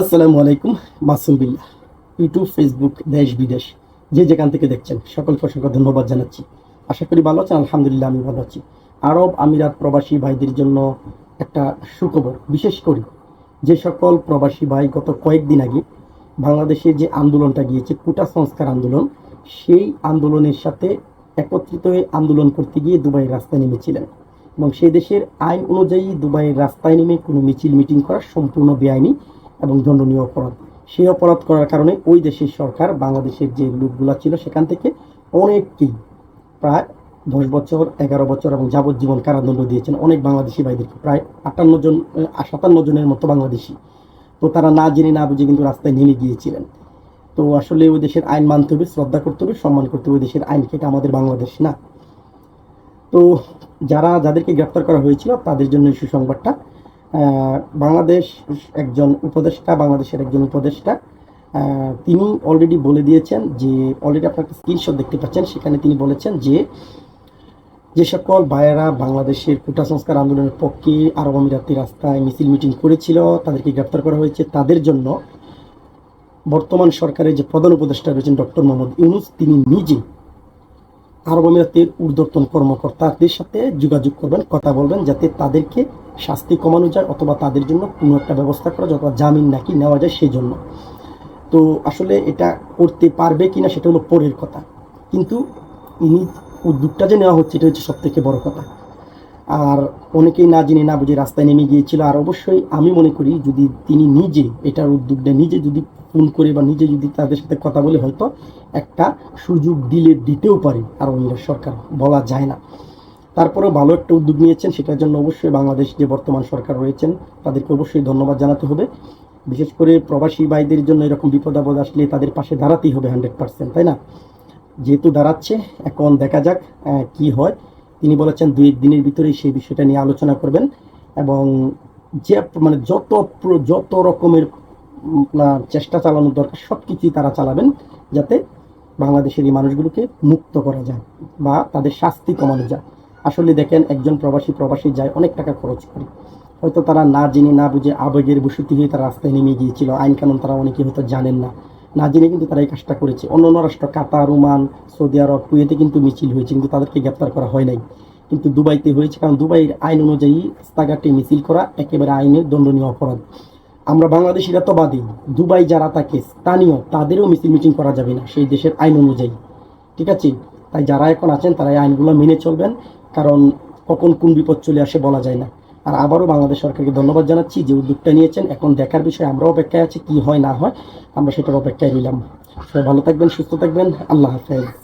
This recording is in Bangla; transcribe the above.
আসসালামু আলাইকুম, মাসুম বিল্লাহ ইউটিউব, ফেসবুক, দেশ, বিদেশ, যে যেখান থেকে দেখছেন, সকলকে অসংখ্য ধন্যবাদ জানাচ্ছি। আশা করি ভালো আছেন, আলহামদুলিল্লাহ আমি ভালো আছি। আরব আমিরাত প্রবাসী ভাইদের জন্য একটা সুখবর, বিশেষ করে যে সকল প্রবাসী ভাই গত কয়েকদিন আগে বাংলাদেশে যে আন্দোলনটা গিয়েছে, কোটা সংস্কার আন্দোলন, সেই আন্দোলনের সাথে একত্রিত হয়ে আন্দোলন করতে গিয়ে দুবাইয়ের রাস্তায় নেমেছিলেন। এবং সেই দেশের আইন অনুযায়ী দুবাইয়ের রাস্তায় নেমে কোনো মিছিল, মিটিং করা সম্পূর্ণ বেআইনি। এবং দণ্ডনীয় অপরাধ। সেই অপরাধ করার কারণে ওই দেশের সরকার, বাংলাদেশের যে লোকগুলা ছিল সেখান থেকে অনেককেই প্রায় দশ বছর, এগারো বছর এবং যাবজ্জীবন কারাদণ্ড দিয়েছেন অনেক বাংলাদেশি ভাইদেরকে। প্রায় আটান্ন জন সাতান্ন জনের মতো বাংলাদেশি। তো তারা না জেনে, না বুঝে কিন্তু রাস্তায় নেমে গিয়েছিলেন। তো আসলে ওই দেশের আইন মানতে হবে, শ্রদ্ধা করতে হবে, সম্মান করতে হবে। ওই দেশের আইনকে এটা আমাদের বাংলাদেশ না। তো যারা যাদেরকে গ্রেপ্তার করা হয়েছিল তাদের জন্য সুসংবাদটা বাংলাদেশ একজন উপদেষ্টা, বাংলাদেশের একজন উপদেষ্টা। তিনি অলরেডি বলে দিয়েছেন যে অলরেডি আপনার স্ক্রিনশট দেখতে পাচ্ছেন, সেখানে তিনি বলেছেন যে যে সকল ভাইয়েরা বাংলাদেশের কোটা সংস্কার আন্দোলনের পক্ষে আরব আমিরাতের রাস্তায় মিছিল মিটিং করেছিল, তাদেরকে গ্রেপ্তার করা হয়েছে। তাদের জন্য বর্তমান সরকারের যে প্রধান উপদেষ্টা রয়েছেন ডক্টর মোহাম্মদ ইউনুস, তিনি নিজে আরব আমিরাতের ঊর্ধ্বতন কর্মকর্তাদের সাথে যোগাযোগ করবেন, কথা বলবেন, যাতে তাদেরকে শাস্তি কমানো যায় অথবা তাদের জন্য কোনো একটা ব্যবস্থা করা যায়, অথবা জামিন নাকি নেওয়া যায় সেই জন্য তো আসলে এটা করতে পারবে কি না সেটা হলো পরের কথা। কিন্তু ইনি উদ্যোগটা যে নেওয়া হচ্ছে, এটা হচ্ছে সবথেকে বড় কথা। আর অনেকেই না জেনে না বুঝে রাস্তায় নেমে গিয়েছিল। আর অবশ্যই আমি মনে করি, যদি তিনি নিজে এটার উদ্যোগ নেয় নিজে যদি ফোন করে বা নিজে যদি তাদের সাথে কথা বলে হয়তো একটা সুযোগ দিলে দিতেও পারে। আর অন্য সরকার বলা যায় না। তারপরেও ভালো একটা উদ্যোগ নিয়েছেন, সেটার জন্য অবশ্যই বাংলাদেশ যে বর্তমান সরকার রয়েছেন, তাদেরকে অবশ্যই ধন্যবাদ জানাতে হবে। বিশেষ করে প্রবাসী ভাইদের জন্য এরকম বিপদ আপদ আসলে তাদের পাশে দাঁড়াতেই হবে হান্ড্রেড পার্সেন্ট, তাই না? যেহেতু দাঁড়াচ্ছে, এখন দেখা যাক কি হয়। তিনি বলেছেন দুই দিনের ভিতরেই সেই বিষয়টা নিয়ে আলোচনা করবেন এবং যে মানে যত যত রকমের চেষ্টা চালানোর দরকার সব কিছুই তারা চালাবেন যাতে বাংলাদেশের এই মানুষগুলোকে মুক্ত করা যায় বা তাদের শাস্তি কমানো যায়। আসলে দেখেন একজন প্রবাসী প্রবাসী যায়, অনেক টাকা খরচ করে। হয়তো তারা না জেনে, না বুঝে আবেগের বসতি হয়ে তারা রাস্তায় নেমে গিয়েছিল। আইন কানুন তারা অনেকে হয়তো জানেন না। না জেনে কিন্তু তারা এই কাজটা করেছে। অন্য অন্য রাষ্ট্র, কাতার, ওমান, সৌদি আরব, কুয়েতে কিন্তু মিছিল হয়েছে, কিন্তু তাদেরকে গ্রেপ্তার করা হয় নাই। কিন্তু দুবাইতে হয়েছে, কারণ দুবাইয়ের আইন অনুযায়ী রাস্তাঘাটে মিছিল করা একেবারে আইনের দণ্ডনীয় অপরাধ। আমরা বাংলাদেশিরা তো বাদী। দুবাই যারা থাকে স্থানীয়, তাদেরও মিছিল মিটিং করা যাবে না, সেই দেশের আইন অনুযায়ী। ঠিক আছে? তাই যারা এখন আছেন, তারা এই আইনগুলো মেনে চলবেন। কারণ কখন কোন বিপদ চলে আসে বলা যায় না। আর আবারও বাংলাদেশ সরকারকে ধন্যবাদ জানাচ্ছি যে উদ্যোগটা নিয়েছেন। এখন দেখার বিষয়ে আমরা অপেক্ষায় আছি, কি হয় না হয়, আমরা সেটার অপেক্ষায় নিলাম সবাই ভালো থাকবেন, সুস্থ থাকবেন। আল্লাহ হাফেজ।